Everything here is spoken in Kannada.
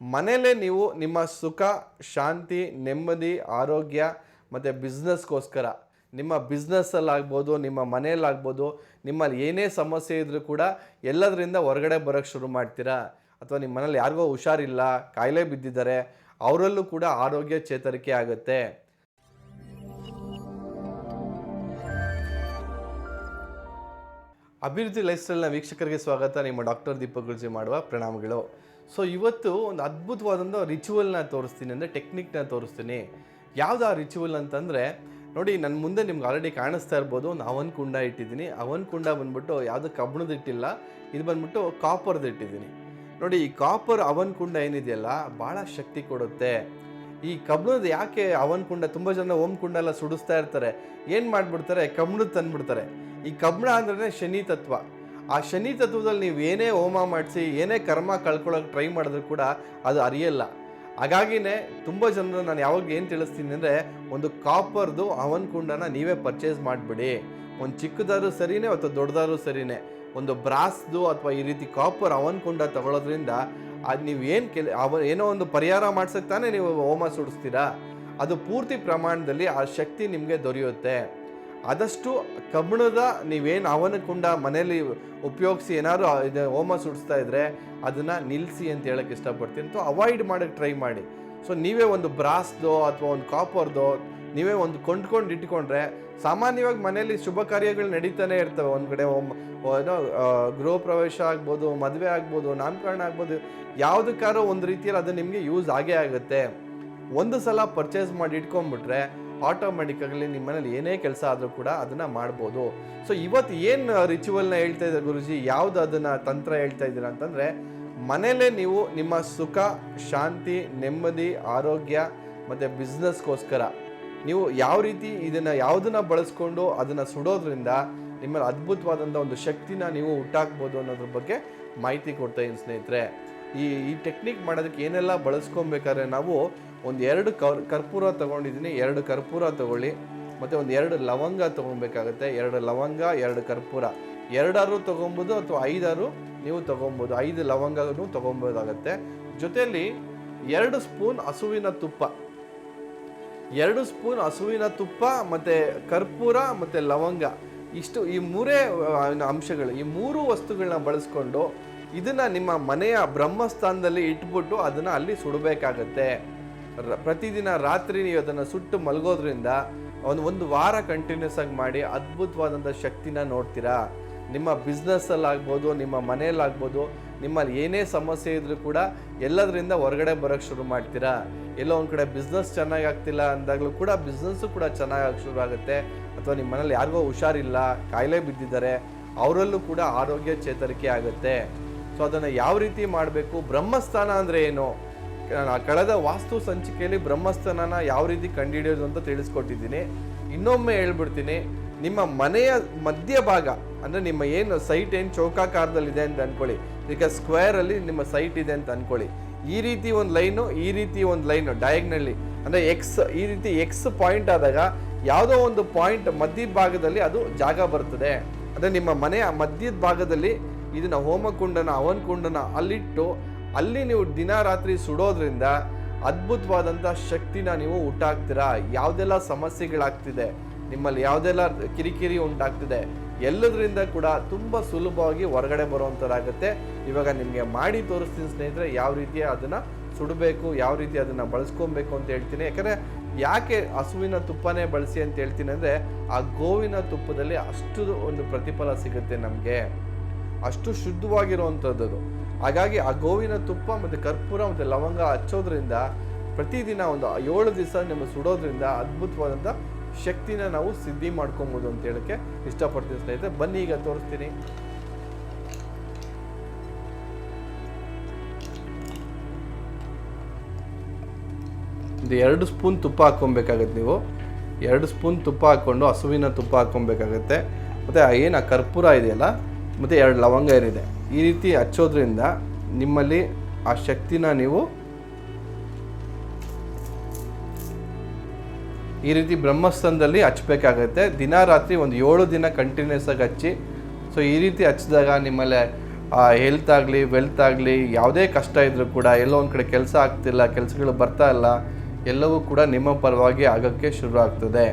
ಮನೇಲೇ ನೀವು ನಿಮ್ಮ ಸುಖ, ಶಾಂತಿ, ನೆಮ್ಮದಿ, ಆರೋಗ್ಯ ಮತ್ತು ಬಿಸ್ನೆಸ್ಗೋಸ್ಕರ, ನಿಮ್ಮ ಬಿಸ್ನೆಸ್ಸಲ್ಲಾಗ್ಬೋದು, ನಿಮ್ಮ ಮನೆಯಲ್ಲಾಗ್ಬೋದು, ನಿಮ್ಮಲ್ಲಿ ಏನೇ ಸಮಸ್ಯೆ ಇದ್ದರೂ ಕೂಡ ಎಲ್ಲದರಿಂದ ಹೊರಗಡೆ ಬರೋಕ್ಕೆ ಶುರು ಮಾಡ್ತೀರಾ? ಅಥವಾ ನಿಮ್ಮ ಮನೇಲಿ ಯಾರಿಗೋ ಹುಷಾರಿಲ್ಲ, ಕಾಯಿಲೆ ಬಿದ್ದಿದ್ದಾರೆ, ಅವರಲ್ಲೂ ಕೂಡ ಆರೋಗ್ಯ ಚೇತರಿಕೆ ಆಗುತ್ತೆ. ಅಭಿವೃದ್ಧಿ ಲೈಫ್ ಸ್ಟೈಲ್ನ ವೀಕ್ಷಕರಿಗೆ ಸ್ವಾಗತ. ನಿಮ್ಮ ಡಾಕ್ಟರ್ ದೀಪಕ್ ಗುರುಜಿ ಮಾಡುವ ಪ್ರಣಾಮಗಳು. ಸೊ ಇವತ್ತು ಒಂದು ಅದ್ಭುತವಾದಂಥ ರಿಚುವಲ್ನ ತೋರಿಸ್ತೀನಿ ಅಂದರೆ ಟೆಕ್ನಿಕ್ನ ತೋರಿಸ್ತೀನಿ. ಯಾವ್ದು ಆ ರಿಚುವಲ್ ಅಂತಂದರೆ, ನೋಡಿ ನನ್ನ ಮುಂದೆ ನಿಮ್ಗೆ ಆಲ್ರೆಡಿ ಕಾಣಿಸ್ತಾ ಇರ್ಬೋದು, ಒಂದು ಅವನ್ ಕುಂಡ ಇಟ್ಟಿದ್ದೀನಿ. ಅವನ್ ಕುಂಡ ಬಂದ್ಬಿಟ್ಟು ಯಾವುದು ಕಬ್ಬಣದ ಇಟ್ಟಿಲ್ಲ, ಇದು ಬಂದ್ಬಿಟ್ಟು ಕಾಪರ್ದು ಇಟ್ಟಿದ್ದೀನಿ. ನೋಡಿ, ಈ ಕಾಪರ್ ಅವನ್ ಕುಂಡ ಏನಿದೆಯಲ್ಲ, ಭಾಳ ಶಕ್ತಿ ಕೊಡುತ್ತೆ. ಈ ಕಬ್ಬಣದ ಯಾಕೆ ಅವನ್ ಕುಂಡ, ತುಂಬ ಜನ ಓಮ್ ಕುಂಡ ಎಲ್ಲ ಸುಡಿಸ್ತಾ ಇರ್ತಾರೆ, ಏನು ಮಾಡಿಬಿಡ್ತಾರೆ? ಕಬ್ಬಣದ ತಂದ್ಬಿಡ್ತಾರೆ. ಈ ಕಬ್ಬಣ ಅಂದ್ರೆ ಶನಿ ತತ್ವ. ಆ ಶನಿ ತತ್ವದಲ್ಲಿ ನೀವು ಏನೇ ಹೋಮ ಮಾಡಿಸಿ, ಏನೇ ಕರ್ಮ ಕಳ್ಕೊಳ್ಳೋಕೆ ಟ್ರೈ ಮಾಡಿದ್ರು ಕೂಡ ಅದು ಅರಿಯಲ್ಲ. ಹಾಗಾಗಿನೇ ತುಂಬ ಜನರು ನಾನು ಯಾವಾಗ ಏನು ತಿಳಿಸ್ತೀನಿ ಅಂದರೆ, ಒಂದು ಕಾಪರ್ದು ಅವನ್ ಕುಂಡನ ನೀವೇ ಪರ್ಚೇಸ್ ಮಾಡಿಬಿಡಿ. ಒಂದು ಚಿಕ್ಕದಾದ್ರೂ ಸರಿನೇ, ಅಥವಾ ದೊಡ್ಡದಾದ್ರೂ ಸರಿನೇ. ಒಂದು ಬ್ರಾಸ್ದು ಅಥವಾ ಈ ರೀತಿ ಕಾಪರ್ ಅವನ್ ಕುಂಡ ತಗೊಳ್ಳೋದ್ರಿಂದ, ಅದು ನೀವು ಏನು ಕೆಲ ಅವ ಏನೋ ಒಂದು ಪರಿಹಾರ ಮಾಡ್ಸಕ್ಕೆ ತಾನೇ ನೀವು ಹೋಮ ಸುಡಿಸ್ತೀರಾ? ಅದು ಪೂರ್ತಿ ಪ್ರಮಾಣದಲ್ಲಿ ಆ ಶಕ್ತಿ ನಿಮಗೆ ದೊರೆಯುತ್ತೆ. ಆದಷ್ಟು ಕಬ್ಬಿಣದ ನೀವೇನು ಅವನ ಕುಂಡ ಮನೇಲಿ ಉಪಯೋಗಿಸಿ ಏನಾದ್ರು ಇದು ಹೋಮ ಸುಡಿಸ್ತಾ ಇದ್ರೆ ಅದನ್ನು ನಿಲ್ಲಿಸಿ ಅಂತ ಹೇಳಕ್ಕೆ ಇಷ್ಟಪಡ್ತೀನಿ. ಸೊ ಅವಾಯ್ಡ್ ಮಾಡೋಕ್ಕೆ ಟ್ರೈ ಮಾಡಿ. ಸೊ ನೀವೇ ಒಂದು ಬ್ರಾಸ್ದೋ ಅಥವಾ ಒಂದು ಕಾಪರ್ದೋ ನೀವೇ ಒಂದು ಕೊಂಡ್ಕೊಂಡು ಇಟ್ಕೊಂಡ್ರೆ ಸಾಮಾನ್ಯವಾಗಿ ಮನೆಯಲ್ಲಿ ಶುಭ ಕಾರ್ಯಗಳು ನಡೀತಾನೆ ಇರ್ತವೆ. ಒಂದು ಕಡೆ ಏನೋ ಗೃಹ ಪ್ರವೇಶ ಆಗ್ಬೋದು, ಮದುವೆ ಆಗ್ಬೋದು, ನಾಮಕರಣ ಆಗ್ಬೋದು ಯಾವುದಕ್ಕಾರೋ ಒಂದು ರೀತಿಯಲ್ಲಿ ಅದು ನಿಮಗೆ ಯೂಸ್ ಆಗೇ ಆಗುತ್ತೆ. ಒಂದು ಸಲ ಪರ್ಚೇಸ್ ಮಾಡಿ ಇಟ್ಕೊಂಡ್ಬಿಟ್ರೆ ಆಟೋಮೆಟಿಕ್ಕಾಗಲಿ ನಿಮ್ಮ ಮನೇಲಿ ಏನೇ ಕೆಲಸ ಆದರೂ ಕೂಡ ಅದನ್ನು ಮಾಡ್ಬೋದು. ಸೊ ಇವತ್ತು ಏನು ರಿಚುವಲ್ನ ಹೇಳ್ತಾ ಇದ್ದಾರೆ ಗುರುಜಿ? ಯಾವುದು ಅದನ್ನು ತಂತ್ರ ಹೇಳ್ತಾ ಇದ್ದೀರಾ ಅಂತಂದರೆ ಮನೆಯಲ್ಲೇ ನೀವು ನಿಮ್ಮ ಸುಖ, ಶಾಂತಿ, ನೆಮ್ಮದಿ, ಆರೋಗ್ಯ ಮತ್ತು ಬಿಸ್ನೆಸ್ಗೋಸ್ಕರ ನೀವು ಯಾವ ರೀತಿ ಇದನ್ನು ಯಾವುದನ್ನು ಬಳಸ್ಕೊಂಡು ಅದನ್ನು ಸುಡೋದ್ರಿಂದ ನಿಮ್ಮಲ್ಲಿ ಅದ್ಭುತವಾದಂಥ ಒಂದು ಶಕ್ತಿನ ನೀವು ಹುಟ್ಟಾಕ್ಬೋದು ಅನ್ನೋದ್ರ ಬಗ್ಗೆ ಮಾಹಿತಿ ಕೊಡ್ತಾ ಇದ್ದೀನಿ ಸ್ನೇಹಿತರೆ. ಈ ಈ ಟೆಕ್ನಿಕ್ ಮಾಡೋದಕ್ಕೆ ಏನೆಲ್ಲ ಬಳಸ್ಕೊಬೇಕಾದ್ರೆ ನಾವು ಒಂದು ಎರಡು ಕರ್, ಕರ್ಪೂರ ತೊಗೊಂಡಿದ್ದೀನಿ, ಎರಡು ಕರ್ಪೂರ ತಗೊಳ್ಳಿ, ಮತ್ತು ಒಂದು ಎರಡು ಲವಂಗ ತೊಗೊಬೇಕಾಗುತ್ತೆ ಎರಡು ಲವಂಗ, ಎರಡು ಕರ್ಪೂರ. ಎರಡಾರು ತೊಗೊಬೋದು ಅಥವಾ ಐದಾರು ನೀವು ತೊಗೊಬೋದು ಐದು ಲವಂಗನೂ ತೊಗೊಬೋದಾಗತ್ತೆ ಜೊತೆಯಲ್ಲಿ ಎರಡು ಸ್ಪೂನ್ ಹಸುವಿನ ತುಪ್ಪ. ಎರಡು ಸ್ಪೂನ್ ಹಸುವಿನ ತುಪ್ಪ, ಮತ್ತು ಕರ್ಪೂರ, ಮತ್ತು ಲವಂಗ. ಇಷ್ಟು ಈ ಮೂರೇ ಅಂಶಗಳು, ಈ ಮೂರು ವಸ್ತುಗಳನ್ನ ಬಳಸ್ಕೊಂಡು ಇದನ್ನ ನಿಮ್ಮ ಮನೆಯ ಬ್ರಹ್ಮಸ್ಥಾನದಲ್ಲಿ ಇಟ್ಬಿಟ್ಟು ಅದನ್ನ ಅಲ್ಲಿ ಸುಡಬೇಕಾಗತ್ತೆ. ಪ್ರತಿದಿನ ರಾತ್ರಿ ನೀವು ಅದನ್ನು ಸುಟ್ಟು ಮಲಗೋದ್ರಿಂದ ಒಂದು ಒಂದು ವಾರ ಕಂಟಿನ್ಯೂಸ್ ಆಗಿ ಮಾಡಿ ಅದ್ಭುತವಾದಂಥ ಶಕ್ತಿನ ನೋಡ್ತೀರಾ. ನಿಮ್ಮ ಬಿಸ್ನೆಸ್ಸಲ್ಲಾಗ್ಬೋದು ನಿಮ್ಮ ಮನೆಯಲ್ಲಾಗ್ಬೋದು, ನಿಮ್ಮಲ್ಲಿ ಏನೇ ಸಮಸ್ಯೆ ಇದ್ರೂ ಕೂಡ ಎಲ್ಲದರಿಂದ ಹೊರಗಡೆ ಬರೋಕ್ಕೆ ಶುರು ಮಾಡ್ತೀರಾ. ಎಲ್ಲೋ ಒಂದು ಕಡೆ ಬಿಸ್ನೆಸ್ ಚೆನ್ನಾಗಿ ಆಗ್ತಿಲ್ಲ ಅಂದಾಗಲೂ ಕೂಡ ಬಿಸ್ನೆಸ್ಸು ಕೂಡ ಚೆನ್ನಾಗಿ ಶುರು ಆಗುತ್ತೆ. ಅಥವಾ ನಿಮ್ಮ ಮನೇಲಿ ಯಾರಿಗೋ ಹುಷಾರಿಲ್ಲ, ಕಾಯಿಲೆ ಬಿದ್ದಿದ್ದಾರೆ, ಅವರಲ್ಲೂ ಕೂಡ ಆರೋಗ್ಯ ಚೇತರಿಕೆ ಆಗುತ್ತೆ. ಸೊ ಅದನ್ನು ಯಾವ ರೀತಿ ಮಾಡಬೇಕು? ಬ್ರಹ್ಮಸ್ಥಾನ ಅಂದರೆ ಏನು? ಕಳೆದ ವಾಸ್ತು ಸಂಚಿಕೆಯಲ್ಲಿ ಬ್ರಹ್ಮಸ್ಥಾನನ ಯಾವ ರೀತಿ ಕಂಡುಹಿಡಿಯೋದು ಅಂತ ತಿಳಿಸ್ಕೊಟ್ಟಿದ್ದೀನಿ. ಇನ್ನೊಮ್ಮೆ ಹೇಳ್ಬಿಡ್ತೀನಿ, ನಿಮ್ಮ ಮನೆಯ ಮಧ್ಯಭಾಗ, ಅಂದರೆ ನಿಮ್ಮ ಏನು ಸೈಟ್ ಏನು ಚೌಕಾಕಾರದಲ್ಲಿದೆ ಅಂತ ಅಂದ್ಕೊಳ್ಳಿ ಈಗ ಸ್ಕ್ವೇರಲ್ಲಿ ನಿಮ್ಮ ಸೈಟ್ ಇದೆ ಅಂತ ಅನ್ಕೊಳ್ಳಿ. ಈ ರೀತಿ ಒಂದು ಲೈನು, ಈ ರೀತಿ ಒಂದು ಲೈನು ಡಯಾಗ್ನಲ್ಲಿ ಅಂದರೆ ಎಕ್ಸ್ ಈ ರೀತಿ ಎಕ್ಸ್ ಪಾಯಿಂಟ್ ಆದಾಗ ಯಾವುದೋ ಒಂದು ಪಾಯಿಂಟ್ ಮಧ್ಯ ಭಾಗದಲ್ಲಿ ಅದು ಜಾಗ ಬರ್ತದೆ. ಅಂದರೆ ನಿಮ್ಮ ಮನೆಯ ಮಧ್ಯದ ಭಾಗದಲ್ಲಿ ಇದನ್ನ ಹೋಮಕುಂಡನ ಅವನ್ ಕುಂಡನ ಅಲ್ಲಿಟ್ಟು ಅಲ್ಲಿ ನೀವು ದಿನ ರಾತ್ರಿ ಸುಡೋದ್ರಿಂದ ಅದ್ಭುತವಾದಂಥ ಶಕ್ತಿನ ನೀವು ಹುಟ್ಟಾಕ್ತೀರಾ ಯಾವುದೆಲ್ಲ ಸಮಸ್ಯೆಗಳಾಗ್ತಿದೆ? ನಿಮ್ಮಲ್ಲಿ ಯಾವುದೆಲ್ಲ ಕಿರಿಕಿರಿ ಉಂಟಾಗ್ತಿದೆ? ಎಲ್ಲದರಿಂದ ಕೂಡ ತುಂಬ ಸುಲಭವಾಗಿ ಹೊರಗಡೆ ಬರುವಂಥದ್ದಾಗುತ್ತೆ ಇವಾಗ ನಿಮಗೆ ಮಾಡಿ ತೋರಿಸ್ತೀನಿ ಸ್ನೇಹಿತರೆ, ಯಾವ ರೀತಿ ಅದನ್ನು ಸುಡಬೇಕು, ಯಾವ ರೀತಿ ಅದನ್ನು ಬಳಸ್ಕೊಬೇಕು ಅಂತ ಹೇಳ್ತೀನಿ. ಯಾಕಂದರೆ ಯಾಕೆ ಹಸುವಿನ ತುಪ್ಪನೇ ಬಳಸಿ ಅಂತ ಹೇಳ್ತೀನಿ ಅಂದರೆ, ಆ ಗೋವಿನ ತುಪ್ಪದಲ್ಲಿ ಅಷ್ಟು ಒಂದು ಪ್ರತಿಫಲ ಸಿಗುತ್ತೆ ನಮಗೆ. ಅಷ್ಟು ಶುದ್ಧವಾಗಿರುವಂಥದ್ದು ಹಾಗಾಗಿ ಆ ಗೋವಿನ ತುಪ್ಪ ಮತ್ತು ಕರ್ಪೂರ ಮತ್ತು ಲವಂಗ ಹಚ್ಚೋದ್ರಿಂದ ಪ್ರತಿದಿನ ಒಂದು ಏಳು ದಿವಸ ನಿಮ್ಮ ಸುಡೋದ್ರಿಂದ ಅದ್ಭುತವಾದಂಥ ಶಕ್ತಿನ ನಾವು ಸಿದ್ಧಿ ಮಾಡ್ಕೊಬೋದು ಅಂತ ಹೇಳಕ್ಕೆ ಇಷ್ಟಪಡ್ತೀನಿ ಸ್ನೇಹಿತರೆ. ಬನ್ನಿ ಈಗ ತೋರಿಸ್ತೀನಿ. ಒಂದು ಎರಡು ಸ್ಪೂನ್ ತುಪ್ಪ ಹಾಕ್ಕೊಬೇಕಾಗತ್ತೆ ನೀವು. ಎರಡು ಸ್ಪೂನ್ ತುಪ್ಪ ಹಾಕ್ಕೊಂಡು ಹಸುವಿನ ತುಪ್ಪ ಹಾಕ್ಕೊಬೇಕಾಗತ್ತೆ. ಮತ್ತು ಏನು ಆ ಕರ್ಪೂರ ಇದೆಯಲ್ಲ ಮತ್ತು ಎರಡು ಲವಂಗ ಏನಿದೆ ಈ ರೀತಿ ಹಚ್ಚೋದ್ರಿಂದ ನಿಮ್ಮಲ್ಲಿ ಆ ಶಕ್ತಿನ ನೀವು ಈ ರೀತಿ ಬ್ರಹ್ಮಸ್ಥಾನದಲ್ಲಿ ಹಚ್ಚಬೇಕಾಗುತ್ತೆ. ದಿನ ರಾತ್ರಿ ಒಂದು ಏಳು ದಿನ ಕಂಟಿನ್ಯೂಸ್ ಆಗಿ ಹಚ್ಚಿ ಸೊ ಈ ರೀತಿ ಹಚ್ಚಿದಾಗ ನಿಮ್ಮಲ್ಲಿ ಹೆಲ್ತ್ ಆಗಲಿ ವೆಲ್ತ್ ಆಗಲಿ, ಯಾವುದೇ ಕಷ್ಟ ಇದ್ದರೂ ಕೂಡ ಎಲ್ಲೋ ಒಂದು ಕಡೆ ಕೆಲಸ ಆಗ್ತಿಲ್ಲ, ಕೆಲಸಗಳು ಬರ್ತಾ ಇಲ್ಲ, ಎಲ್ಲವೂ ಕೂಡ ನಿಮ್ಮ ಪರವಾಗಿ ಆಗೋಕ್ಕೆ ಶುರು ಆಗ್ತದೆ.